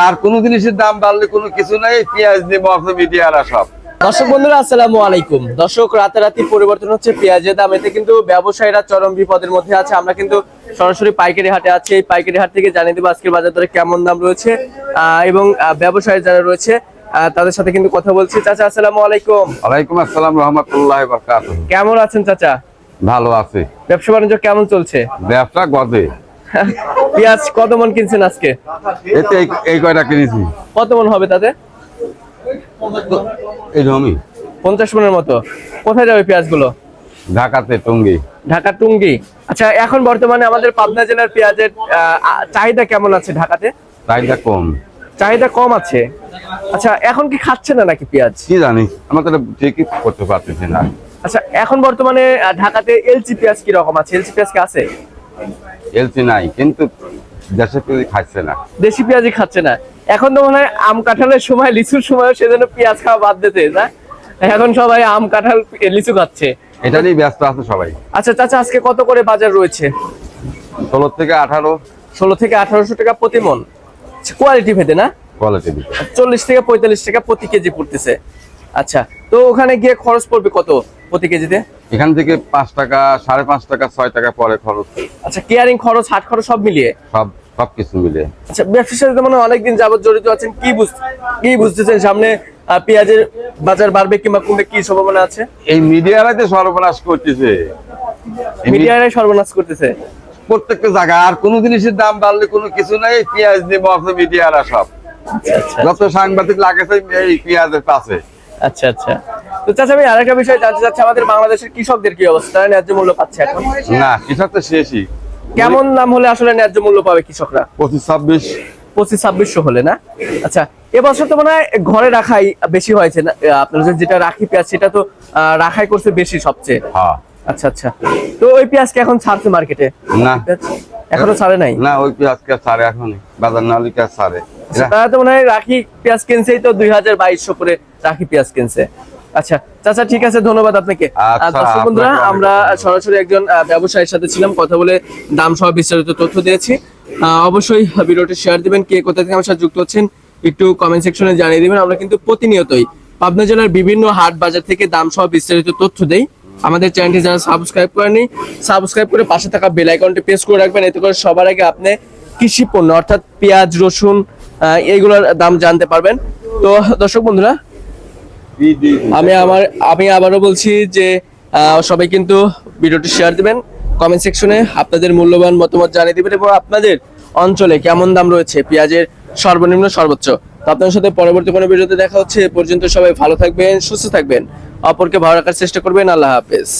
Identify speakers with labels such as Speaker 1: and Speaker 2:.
Speaker 1: আর কোন জিনিসের দাম বাড়লে কোনো কিছু নাই পেঁয়াজ দিয়ে মতো মিডিয়ারা সব।
Speaker 2: দর্শক বন্ধুরা আসসালামু আলাইকুম। দর্শক রাতারাতি পরিবর্তন হচ্ছে পেঁয়াজের দাম। এতে কিন্তু ব্যবসায়ীরা চরম বিপদের মধ্যে আছে। আমরা কিন্তু সরাসরি পাইকারি হাটে আছি। এই পাইকারি হাট থেকে জানিয়ে দেবো আজকের বাজার দরে কেমন দাম রয়েছে এবং ব্যবসায়ী যারা রয়েছে তাদের সাথে কিন্তু কথা বলছি। চাচা আসসালামু আলাইকুম।
Speaker 1: ওয়ালাইকুম আসসালাম রহমতুল্লাহ বরকাত
Speaker 2: কেমন আছেন চাচা?
Speaker 1: ভালো আছে।
Speaker 2: ব্যবসা বাণিজ্য কেমন চলছে?
Speaker 1: ব্যবসা গদে।
Speaker 2: পেঁয়াজ কত মন কিনছেন আজকে?
Speaker 1: এতে এই- এই কয়টা কিনেছি।
Speaker 2: কত মন হবে তাতে?
Speaker 1: এই জমি
Speaker 2: পঞ্চাশ মনের মতো। কোথায় যাবে পেঁয়াজগুলো?
Speaker 1: ঢাকাতে টঙ্গি।
Speaker 2: ঢাকা টুঙ্গি। আচ্ছা এখন বর্তমানে আমাদের পাবনা জেলার পেঁয়াজের চাহিদা কেমন আছে ঢাকাতে?
Speaker 1: চাহিদা কম।
Speaker 2: চাহিদা কম আছে? আচ্ছা এখন কি খাচ্ছে না নাকি পেঁয়াজ?
Speaker 1: কি জানি আমার তো এটা ঠিকই করতে পারতেছি না।
Speaker 2: আচ্ছা এখন বর্তমানে ঢাকাতে এলচি পেঁয়াজ কি রকম আছে? এলচি পেঁয়াজ কি আছে?
Speaker 1: এলসি নাই কিন্তু দেশে পেঁয়াজ খাচ্ছে না।
Speaker 2: দেশি পেঁয়াজই খাচ্ছে না। এখন তো মনে হয় আম কাঁঠালের সময় লিচুর সময় সেজন্য পেঁয়াজ খাওয়া বাদ দিতে না? এখন সবাই আম কাঁঠাল লিচু খাচ্ছে।
Speaker 1: এটা নিয়ে ব্যস্ত আছে সবাই।
Speaker 2: আচ্ছা চাচা আজকে কত করে বাজার রয়েছে?
Speaker 1: ষোলো থেকে আঠারো।
Speaker 2: ষোলো থেকে আঠারোশো টাকা প্রতি মন। কোয়ালিটি ভেদে না?
Speaker 1: কোয়ালিটি
Speaker 2: চল্লিশ থেকে পঁয়তাল্লিশ টাকা প্রতি কেজি পড়তেছে। আচ্ছা তো ওখানে গিয়ে খরচ পড়বে কত? প্রতি কেজিতে?
Speaker 1: এখান থেকে পাঁচ টাকা সাড়ে পাঁচ টাকা ছয় টাকা পরে খরচ।
Speaker 2: আচ্ছা কেয়ারিং খরচ হাট খরচ সব মিলিয়ে?
Speaker 1: সব সব কিছু মিলে
Speaker 2: আচ্ছা ব্যবসার সাথে মানে অনেকদিন যাবত জড়িত আছেন। কি বুঝ কি বুঝতেছেন? সামনে পেঁয়াজের বাজার বাড়বে কিংবা কমবে কি সম্ভাবনা আছে?
Speaker 1: এই মিডিয়ারাই তো সর্বনাশ করতেছে। এই মি-
Speaker 2: সর্বনাশ করতেছে।
Speaker 1: প্রত্যেকটা জায়গা আর কোন জিনিসের দাম বাড়লে কোনো কিছু নাই। পেঁয়াজ দিয়ে মতো মিডিয়ারা সব।
Speaker 2: আচ্ছা
Speaker 1: যত সাংবাদিক লাগেছে এই পেঁয়াজের পাশে।
Speaker 2: আচ্ছা আচ্ছা। তো চাচা আমি আরেকটা বিষয় জানতে চাচ্ছি আমাদের বাংলাদেশের কৃষকদের কি অবস্থা? তারা ন্যায্য মূল্য পাচ্ছে এখন?
Speaker 1: না কৃষক তো শেষই।
Speaker 2: কেমন দাম হলে আসলে ন্যায্য মূল্য পাবে কৃষকরা?
Speaker 1: পঁচিশ ছাব্বিশ
Speaker 2: পঁচিশ ছাব্বিশশো হলে না? আচ্ছা এবছর তো মনে ঘরে রাখাই বেশি হয়েছে না? আপনার যেটা রাখি পেঁয়াজ সেটা তো রাখাই করছে বেশি সবচেয়ে।
Speaker 1: হ্যাঁ।
Speaker 2: আচ্ছা আচ্ছা। তো ওই পেঁয়াজ কি এখন ছাড়ছে মার্কেটে?
Speaker 1: না।
Speaker 2: এখনও ছাড়ে নাই?
Speaker 1: না ওই পেঁয়াজ কে ছাড়ে এখনই। বাজার না হলে কে ছাড়ে।
Speaker 2: আচ্ছা, তারা তো মনে হয় রাখি পেঁয়াজ কিনছেই তো দুই হাজার বাইশশো করে রাখি পেঁয়াজ কিনছে। আচ্ছা চাচা ঠিক আছে ধন্যবাদ আপনাকে।
Speaker 1: আচ্ছা,
Speaker 2: দর্শক বন্ধুরা আমরা সরাসরি একজন ব্যবসায়ীর সাথে ছিলাম কথা বলে দাম সহ বিস্তারিত তথ্য দিয়েছি। অবশ্যই ভিডিওটি শেয়ার দিবেন কে কোথা থেকে আমার সাথে যুক্ত হচ্ছেন একটু কমেন্ট সেকশনে জানিয়ে দিবেন। আমরা কিন্তু প্রতিনিয়তই পাবনা জেলার বিভিন্ন হাট বাজার থেকে দাম সহ বিস্তারিত তথ্য দেই। আমাদের চ্যানেলটি যারা সাবস্ক্রাইব করেনি সাবস্ক্রাইব করে পাশে থাকা বেল আইকনটি প্রেস করে রাখবেন। এতে করে সবার আগে আপনি কৃষি পণ্য অর্থাৎ পেঁয়াজ রসুন এইগুলোর দাম জানতে পারবেন। তো দর্শক বন্ধুরা আমি আমার, আমি আবারও বলছি যে সবাই কিন্তু ভিডিওটি শেয়ার দিবেন কমেন্ট সেকশনে আপনাদের মূল্যবান মতামত জানিয়ে দিবেন এবং আপনাদের অঞ্চলে কেমন দাম রয়েছে, পেঁয়াজের সর্বনিম্ন সর্বোচ্চ। তো আপনার সাথে পরবর্তী কোনো ভিডিওতে দেখা হচ্ছে, এ পর্যন্ত সবাই ভালো থাকবেন, সুস্থ থাকবেন। অপরকে ভালো রাখার চেষ্টা করবেন, আল্লাহ হাফেজ।